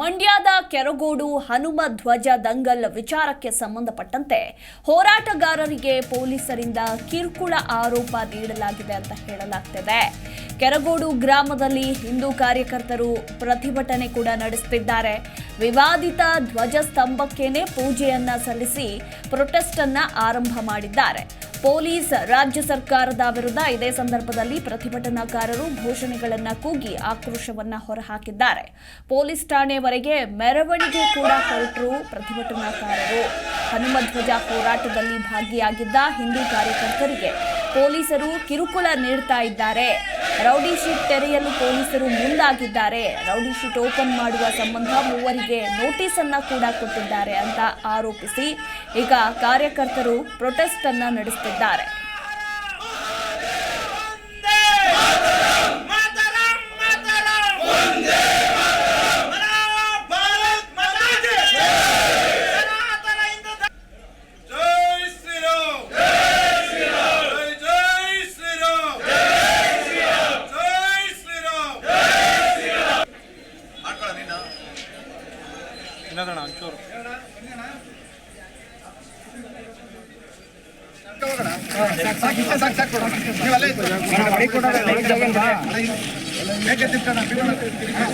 ಮಂಡ್ಯದ ಕೆರಗೋಡು ಹನುಮ ಧ್ವಜ ದಂಗಲ್ ವಿಚಾರಕ್ಕೆ ಸಂಬಂಧಪಟ್ಟಂತೆ ಹೋರಾಟಗಾರರಿಗೆ ಪೊಲೀಸರಿಂದ ಕಿರುಕುಳ ಆರೋಪ ನೀಡಲಾಗಿದೆ ಅಂತ ಹೇಳಲಾಗ್ತಿದೆ. ಕೆರಗೋಡು ಗ್ರಾಮದಲ್ಲಿ ಹಿಂದೂ ಕಾರ್ಯಕರ್ತರು ಪ್ರತಿಭಟನೆ ಕೂಡ ನಡೆಸುತ್ತಿದ್ದಾರೆ ವಿವಾದಿತ ಧ್ವಜ ಸ್ತಂಭಕ್ಕೇನೆ ಪೂಜೆಯನ್ನ ಸಲ್ಲಿಸಿ ಪ್ರೊಟೆಸ್ಟ್ ಅನ್ನ ಆರಂಭ ಮಾಡಿದ್ದಾರೆ. ಪೊಲೀಸ್ ರಾಜ್ಯ ಸರ್ಕಾರದ ವಿರುದ್ಧ ಇದೇ ಸಂದರ್ಭದಲ್ಲಿ ಪ್ರತಿಭಟನಾಕಾರರು ಘೋಷಣೆಗಳನ್ನು ಕೂಗಿ ಆಕ್ರೋಶವನ್ನ ಹೊರಹಾಕಿದ್ದಾರೆ. ಪೊಲೀಸ್ ಠಾಣೆವರೆಗೆ ಮೆರವಣಿಗೆ ಕೂಡ ಹೊರಟರು ಪ್ರತಿಭಟನಾಕಾರರು. ಹನುಮಧ್ವಜ ಹೋರಾಟದಲ್ಲಿ ಭಾಗಿಯಾಗಿದ್ದ ಹಿಂದೂ ಕಾರ್ಯಕರ್ತರಿಗೆ ಪೊಲೀಸರು ಕಿರುಕುಳ ನೀಡ್ತಾ ಇದ್ದಾರೆ. ರೌಡಿ ಶೀಟ್ ತೆರೆಯಲು ಪೊಲೀಸರು ಮುಂದಾಗಿದ್ದಾರೆ. ರೌಡಿ ಶೀಟ್ ಓಪನ್ ಮಾಡುವ ಸಂಬಂಧ ಮೂವರಿಗೆ ನೋಟಿಸ್ ಅನ್ನ ಕೂಡ ಕೊಟ್ಟಿದ್ದಾರೆ ಅಂತ ಆರೋಪಿಸಿ ಈಗ ಕಾರ್ಯಕರ್ತರು ಪ್ರೊಟೆಸ್ಟ್ ಅನ್ನ ನಡೆಸುತ್ತಿದ್ದಾರೆ. ಇನ್ನದಣ್ಣ ಒಂಚೂರು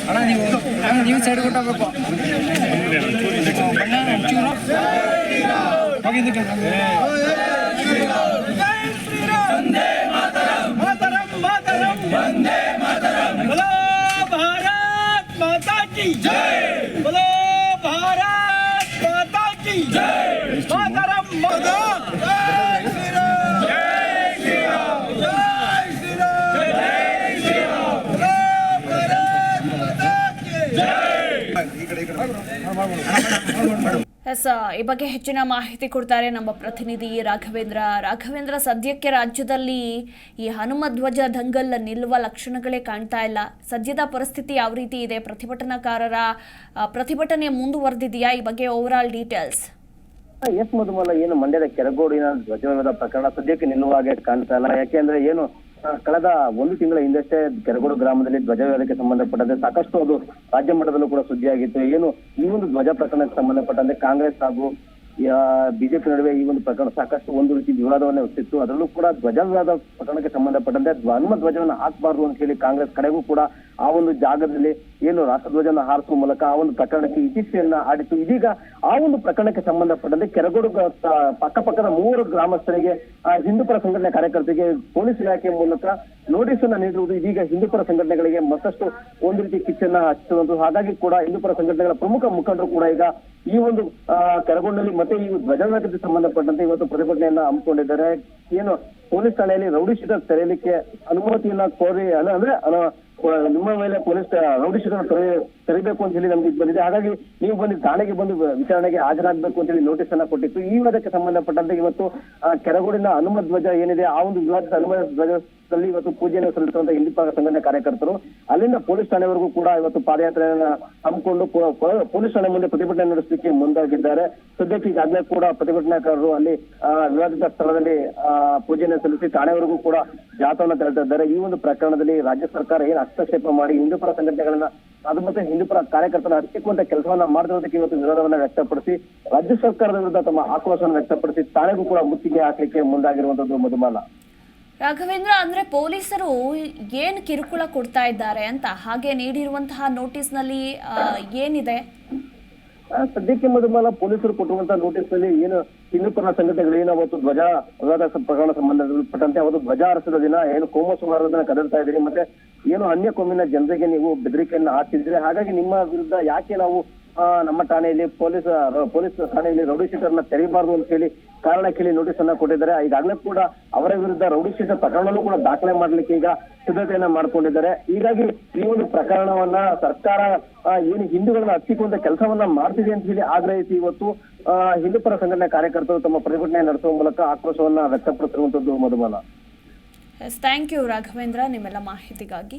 ಅಣ್ಣ ನೀವು ಅಣ್ಣ ನೀವು ಸೈಡ್ ಒಂಚೂರು ಹೋಗಿದ್ದಕ್ಕೆ ಎಸ್, ಈ ಬಗ್ಗೆ ಹೆಚ್ಚಿನ ಮಾಹಿತಿ ಕೊಡ್ತಾರೆ ನಮ್ಮ ಪ್ರತಿನಿಧಿ ರಾಘವೇಂದ್ರ. ರಾಘವೇಂದ್ರ, ಸದ್ಯಕ್ಕೆ ರಾಜ್ಯದಲ್ಲಿ ಈ ಹನುಮ ಧ್ವಜ ದಂಗಲ್ ನಿಲ್ಲುವ ಲಕ್ಷಣಗಳೇ ಕಾಣ್ತಾ ಇಲ್ಲ. ಸದ್ಯದ ಪರಿಸ್ಥಿತಿ ಯಾವ ರೀತಿ ಇದೆ? ಪ್ರತಿಭಟನಾಕಾರರ ಪ್ರತಿಭಟನೆ ಮುಂದುವರೆದಿದೆಯಾ? ಈ ಬಗ್ಗೆ overall details yes Madhumala ಏನು ಮಂಡ್ಯದ ಕೆರಗೋಡಿನ ಧ್ವಜವೇದ ಪ್ರಕರಣ ಸದ್ಯಕ್ಕೆ ನಿಲ್ಲುವಾಗೆ ಕಾಣ್ತಾ ಇಲ್ಲ. ಯಾಕೆಂದ್ರೆ ಏನು ಕಳೆದ ಒಂದು ತಿಂಗಳ ಹಿಂದಷ್ಟೇ ಕೆರಗೋಡು ಗ್ರಾಮದಲ್ಲಿ ಧ್ವಜವೇದಕ್ಕೆ ಸಂಬಂಧಪಟ್ಟಂತೆ ಸಾಕಷ್ಟು ಅದು ರಾಜ್ಯ ಮಟ್ಟದಲ್ಲೂ ಕೂಡ ಸುದ್ದಿಯಾಗಿತ್ತು. ಏನು, ಈ ಒಂದು ಧ್ವಜ ಪ್ರಕರಣಕ್ಕೆ ಸಂಬಂಧಪಟ್ಟಂತೆ ಕಾಂಗ್ರೆಸ್ ಹಾಗೂ ಬಿಜೆಪಿ ನಡುವೆ ಈ ಒಂದು ಪ್ರಕರಣ ಸಾಕಷ್ಟು ಒಂದು ರೀತಿ ವಿವಾದವನ್ನು ಹೊತ್ತಿತ್ತು ಅದರಲ್ಲೂ ಕೂಡ ಧ್ವಜ ವಿವಾದ ಪ್ರಕರಣಕ್ಕೆ ಸಂಬಂಧಪಟ್ಟಂತೆ ಧ್ವನ್ಮ ಧ್ವಜವನ್ನು ಹಾಕಬಾರದು ಅಂತ ಹೇಳಿ ಕಾಂಗ್ರೆಸ್ ಕಡೆಗೂ ಕೂಡ ಆ ಒಂದು ಜಾಗದಲ್ಲಿ ಏನು ರಾಷ್ಟ್ರಧ್ವಜನ ಹಾರಿಸುವ ಮೂಲಕ ಆ ಒಂದು ಪ್ರಕರಣಕ್ಕೆ ಇತಿಶ್ರೆಯನ್ನ ಆಡಿತು ಇದೀಗ ಆ ಒಂದು ಪ್ರಕರಣಕ್ಕೆ ಸಂಬಂಧಪಟ್ಟಂತೆ ಕೆರಗೋಡು ಪಕ್ಕಪಕ್ಕದ ಮೂವರು ಗ್ರಾಮಸ್ಥರಿಗೆ ಆ, ಹಿಂದೂಪರ ಸಂಘಟನೆ ಕಾರ್ಯಕರ್ತರಿಗೆ ಪೊಲೀಸ್ ಇಲಾಖೆ ಮೂಲಕ ನೋಟಿಸ್ ಅನ್ನ ನೀಡಿರುವುದು ಇದೀಗ ಹಿಂದೂಪರ ಸಂಘಟನೆಗಳಿಗೆ ಮತ್ತಷ್ಟು ಒಂದು ರೀತಿ ಕಿಚ್ಚನ್ನ ಹಚ್ಚುವಂತು ಹಾಗಾಗಿ ಕೂಡ ಹಿಂದೂಪರ ಸಂಘಟನೆಗಳ ಪ್ರಮುಖ ಮುಖಂಡರು ಕೂಡ ಈಗ ಈ ಒಂದು ಕೆರಗೋಡಿನಲ್ಲಿ ಮತ್ತೆ ಈ ಧ್ವಜಾರೋಹಣಕ್ಕೆ ಸಂಬಂಧಪಟ್ಟಂತೆ ಇವತ್ತು ಪ್ರತಿಭಟನೆಯನ್ನ ಹಮ್ಮಿಕೊಂಡಿದ್ದಾರೆ. ಏನು ಪೊಲೀಸ್ ಠಾಣೆಯಲ್ಲಿ ರೌಡಿ ಶೀಟರ್ ತೆರೆಯಲಿಕ್ಕೆ ಅನುಮತಿಯನ್ನ ಕೋರಿ ಅಂದ್ರೆ ನಿಮ್ಮ ಮೇಲೆ ಪೊಲೀಸ್ ನೋಟಿಸ್ ತೆರಿಬೇಕು ಅಂತ ಹೇಳಿ ನಮ್ಗೆ ಬಂದಿದೆ. ಹಾಗಾಗಿ ನೀವು ಬಂದು ಠಾಣೆಗೆ ಬಂದು ವಿಚಾರಣೆಗೆ ಹಾಜರಾಗಬೇಕು ಅಂತ ಹೇಳಿ ನೋಟಿಸ್ ಅನ್ನ ಕೊಟ್ಟಿತ್ತು. ಈ ವಿವಾದಕ್ಕೆ ಸಂಬಂಧಪಟ್ಟಂತೆ ಇವತ್ತು ಕೆರಗೋಡಿನ ಹನುಮ ಧ್ವಜ ಏನಿದೆ, ಆ ಒಂದು ವಿವಾದ ಹನುಮ ಧ್ವಜದಲ್ಲಿ ಇವತ್ತು ಪೂಜೆಯನ್ನು ಸಲ್ಲಿಸುವಂತ ಹಿಂದೂಪರ ಸಂಘಟನೆ ಕಾರ್ಯಕರ್ತರು ಅಲ್ಲಿಂದ ಪೊಲೀಸ್ ಠಾಣೆವರೆಗೂ ಕೂಡ ಇವತ್ತು ಪಾದಯಾತ್ರೆಯನ್ನ ಹಮ್ಮಿಕೊಂಡು ಪೊಲೀಸ್ ಠಾಣೆ ಮುಂದೆ ಪ್ರತಿಭಟನೆ ನಡೆಸಲಿಕ್ಕೆ ಮುಂದಾಗಿದ್ದಾರೆ. ಸದ್ಯಕ್ಕೆ ಈಗಾಗಲೇ ಕೂಡ ಪ್ರತಿಭಟನಾಕಾರರು ಅಲ್ಲಿ ವಿವಾದಿತ ಸ್ಥಳದಲ್ಲಿ ಪೂಜೆಯನ್ನು ಸಲ್ಲಿಸಿ ಠಾಣೆವರೆಗೂ ಕೂಡ ಜಾಥವನ್ನು ಇದ್ದಾರೆ ಈ ಒಂದು ಪ್ರಕರಣದಲ್ಲಿ ರಾಜ್ಯ ಸರ್ಕಾರ ಏನು ಹಸ್ತಕ್ಷೇಪ ಮಾಡಿ ಹಿಂದೂಪರ ಸಂಘಟನೆಗಳನ್ನ, ಅದು ಮತ್ತೆ ಹಿಂದೂಪರ ಕಾರ್ಯಕರ್ತರ ಹತ್ತಿಕ್ಕುವಂತ ಕೆಲಸವನ್ನ ಮಾಡಿರೋದಕ್ಕೆ ಇವತ್ತು ವಿರೋಧವನ್ನ ವ್ಯಕ್ತಪಡಿಸಿ ರಾಜ್ಯ ಸರ್ಕಾರದ ವಿರುದ್ಧ ತಮ್ಮ ಆಕ್ರೋಶವನ್ನು ವ್ಯಕ್ತಪಡಿಸಿ ತಾಳೆಗೂ ಕೂಡ ಮುತ್ತಿಗೆ ಹಾಕಲಿಕ್ಕೆ ಮುಂದಾಗಿರುವಂತದ್ದು ಮಧುಮಾಲ. ರಾಘವೇಂದ್ರ, ಅಂದ್ರೆ ಪೊಲೀಸರು ಏನ್ ಕಿರುಕುಳ ಕೊಡ್ತಾ ಇದ್ದಾರೆ ಅಂತ ಹಾಗೆ ನೀಡಿರುವಂತಹ ನೋಟಿಸ್ನಲ್ಲಿ ಏನಿದೆ? ಸದ್ಯಕ್ಕೆ ಮಧುಮಾಲ ಪೊಲೀಸರು ಕೊಟ್ಟಿರುವಂತಹ ನೋಟಿಸ್ನಲ್ಲಿ ಏನು ಹಿಂದೂಪರ ಸಂಘಟನೆಗಳು, ಏನು ಅವತ್ತು ಧ್ವಜ ಸ- ಪ್ರಕರಣ ಸಂಬಂಧಪಟ್ಟಂತೆ ಅವತ್ತು ಧ್ವಜ ಹಾರಿಸಿದ ದಿನ, ಏನು ಕೋಮ ಸುಮಾರದನ್ನ ಕದರ್ತಾ ಇದ್ದೀರಿ ಮತ್ತೆ ಏನು ಅನ್ಯ ಕೋಮಿನ ಜನರಿಗೆ ನೀವು ಬೆದರಿಕೆಯನ್ನು ಹಾಕ್ತಿದ್ರೆ ಹಾಗಾಗಿ ನಿಮ್ಮ ವಿರುದ್ಧ ಯಾಕೆ ನಾವು ನಮ್ಮ ಠಾಣೆಯಲ್ಲಿ ಪೊಲೀಸ್ ಪೊಲೀಸ್ ಠಾಣೆಯಲ್ಲಿ ರೌಡಿ ಶೀಟರ್ನ ತೆರೀಬಾರ್ದು ಅಂತ ಹೇಳಿ ಕಾರಣ ಕೇಳಿ ನೋಟಿಸ್ ಅನ್ನ ಕೊಟ್ಟಿದ್ದಾರೆ. ಈಗಾಗಲೇ ಕೂಡ ಅವರ ವಿರುದ್ಧ ರೌಡಿ ಶೀಟರ್ ಪ್ರಕರಣನೂ ಕೂಡ ದಾಖಲೆ ಮಾಡ್ಲಿಕ್ಕೆ ಈಗ ಸಿದ್ಧತೆಯನ್ನ ಮಾಡ್ಕೊಂಡಿದ್ದಾರೆ. ಹೀಗಾಗಿ ಈ ಒಂದು ಪ್ರಕರಣವನ್ನ ಸರ್ಕಾರ ಏನು ಹಿಂದೂಗಳನ್ನ ಹತ್ತಿಕೊಂಡ ಕೆಲಸವನ್ನ ಮಾಡ್ತಿದೆ ಅಂತ ಹೇಳಿ ಆಗ್ರಹಿಸಿ ಇವತ್ತು ಹಿಂದೂ ಪರ ಸಂಘಟನೆ ಕಾರ್ಯಕರ್ತರು ತಮ್ಮ ಪ್ರತಿಭಟನೆ ನಡೆಸುವ ಮೂಲಕ ಆಕ್ರೋಶವನ್ನ ವ್ಯಕ್ತಪಡಿಸಿರುವಂತದ್ದು ಮಧುಬಾಲ ಥ್ಯಾಂಕ್ ಯು ರಾಘವೇಂದ್ರ. ನಿಮ್ಮೆಲ್ಲ ಮಾಹಿತಿಗಾಗಿ